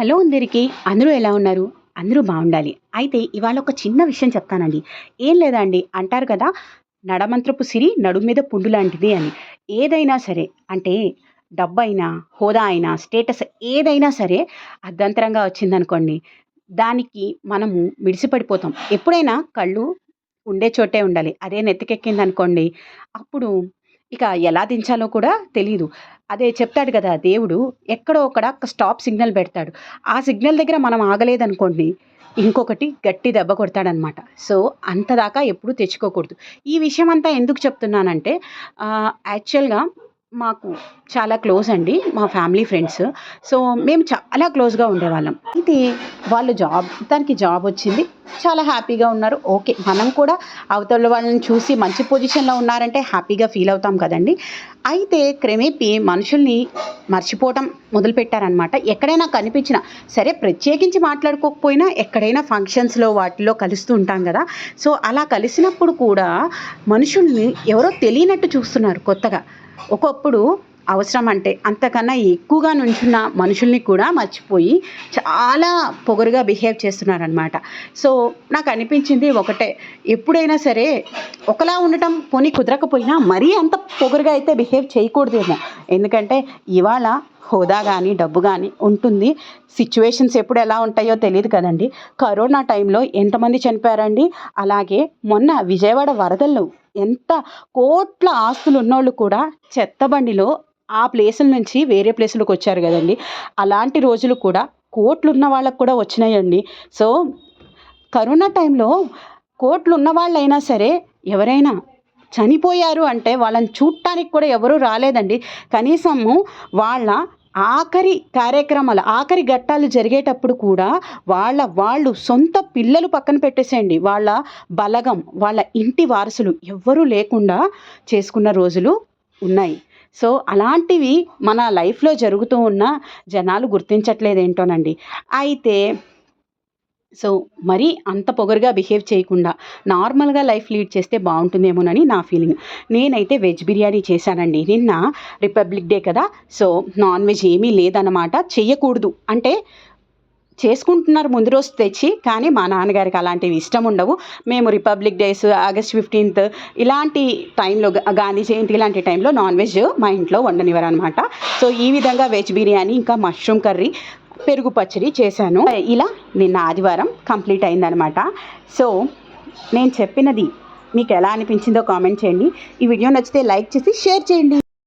Hello అందరికీ. అందరూ ఎలా ఉన్నారు? అందరూ బాగుండాలి. అయితే ఇవాళ ఒక చిన్న విషయం చెప్తానండి. ఏం లేదండి అంటారు కదా నడమంత్రపు సిరి నడుము మీద పుండు లాంటిది అని. ఏదైనా సరే అంటే డబ్బు అయినా హోదా అయినా స్టేటస్ ఏదైనా సరే అర్ధంతరంగా వచ్చిందనుకోండి దానికి మనము మిడిసిపడిపోతాం. ఎప్పుడైనా కళ్ళు ఉండే చోటే ఉండాలి. అదే నెత్తికెక్కింది అనుకోండి అప్పుడు ఇక ఎలా దించాలో కూడా తెలియదు అదే చెప్తాడు కదా దేవుడు ఎక్కడో ఒకడ స్టాప్ సిగ్నల్ పెడతాడు. ఆ సిగ్నల్ దగ్గర మనం ఆగలేదనుకోండి ఇంకొకటి గట్టి దెబ్బ కొడతాడనమాట. సో అంతదాకా ఎప్పుడు తెచ్చుకోకూడదు. ఈ విషయం అంతా ఎందుకు చెప్తున్నానంటే యాక్చువల్గా మాకు చాలా క్లోజ్ అండి మా ఫ్యామిలీ ఫ్రెండ్స్. సో మేము చాలా క్లోజ్గా ఉండేవాళ్ళం. అయితే వాళ్ళు జాబ్ దానికి జాబ్ వచ్చింది. చాలా హ్యాపీగా ఉన్నారు. ఓకే మనం కూడా అవతల వాళ్ళని చూసి మంచి పొజిషన్లో ఉన్నారంటే హ్యాపీగా ఫీల్ అవుతాం కదండి. అయితే క్రమేపీ మనుషుల్ని మర్చిపోవటం మొదలుపెట్టారనమాట ఎక్కడైనా కనిపించినా సరే ప్రత్యేకించి మాట్లాడుకోకపోయినా ఎక్కడైనా ఫంక్షన్స్లో వాటిలో కలుస్తూ ఉంటాం కదా. సో అలా కలిసినప్పుడు కూడా మనుషుల్ని ఎవరో తెలియనట్టు చూస్తున్నారు కొత్తగా. ఒకప్పుడు అవసరం అంటే అంతకన్నా ఎక్కువగా నుంచున్న మనుషుల్ని కూడా మర్చిపోయి చాలా పొగరుగా బిహేవ్ చేస్తున్నారనమాట సో నాకు అనిపించింది ఒకటే. ఎప్పుడైనా సరే ఒకలా ఉండటం పోనీ కుదరకపోయినా మరీ అంత పొగరుగా అయితే బిహేవ్ చేయకూడదేమో. ఎందుకంటే ఇవాళ హోదా కానీ డబ్బు కానీ ఉంటుంది. సిచ్యువేషన్స్ ఎప్పుడు ఎలా ఉంటాయో తెలియదు కదండి. కరోనా టైంలో ఎంతమంది చనిపోయారండి? అలాగే మొన్న విజయవాడ వరదల్లో ఎంత కోట్ల ఆస్తులు ఉన్నోళ్ళు కూడా చెత్తబండిలో ఆ ప్లేసుల నుంచి వేరే ప్లేసులకు వచ్చారు కదండి. అలాంటి రోజులు కూడా కోట్లు ఉన్న వాళ్ళకు కూడా వచ్చినాయండి. సో కరోనా టైంలో కోట్లు ఉన్న వాళ్ళైనా సరే ఎవరైనా చనిపోయారు అంటే వాళ్ళని చూడటానికి కూడా ఎవరూ రాలేదండి. కనీసము వాళ్ళ ఆఖరి కార్యక్రమాలు ఆఖరి ఘట్టాలు జరిగేటప్పుడు కూడా వాళ్ళ వాళ్ళు సొంత పిల్లలు పక్కన పెట్టేసేయండి. వాళ్ళ బలగం వాళ్ళ ఇంటి వారసులు ఎవ్వరూ లేకుండా చేసుకున్న రోజులు ఉన్నాయి. సో అలాంటివి మన లైఫ్లో జరుగుతూ ఉన్న జనాలు గుర్తించట్లేదేంటోనండి. అయితే సో మరీ అంత పొగరుగా బిహేవ్ చేయకుండా నార్మల్గా లైఫ్ లీడ్ చేస్తే బాగుంటుందేమోనని నా ఫీలింగ్. నేనైతే వెజ్ బిర్యానీ చేశానండి. నిన్న రిపబ్లిక్ డే కదా సో నాన్ వెజ్ ఏమీ లేదన్నమాట. చెయ్యకూడదు. అంటే చేసుకుంటున్నారు ముందు రోజు తెచ్చి కానీ మా నాన్నగారికి అలాంటివి ఇష్టం ఉండవు. మేము రిపబ్లిక్ డేస్ ఆగస్ట్ ఫిఫ్టీన్త్ ఇలాంటి టైంలో గాంధీ జయంతి ఇలాంటి టైంలో నాన్ వెజ్ మా ఇంట్లో వండనివ్వరు అనమాట సో ఈ విధంగా వెజ్ బిర్యానీ ఇంకా మష్రూమ్ కర్రీ పెరుగు పచ్చడి చేశాను. ఇలా నిన్న ఆదివారం కంప్లీట్ అయిందనమాట సో నేను చెప్పినది మీకు ఎలా అనిపించిందో కామెంట్ చేయండి. ఈ వీడియో నచ్చితే లైక్ చేసి షేర్ చేయండి.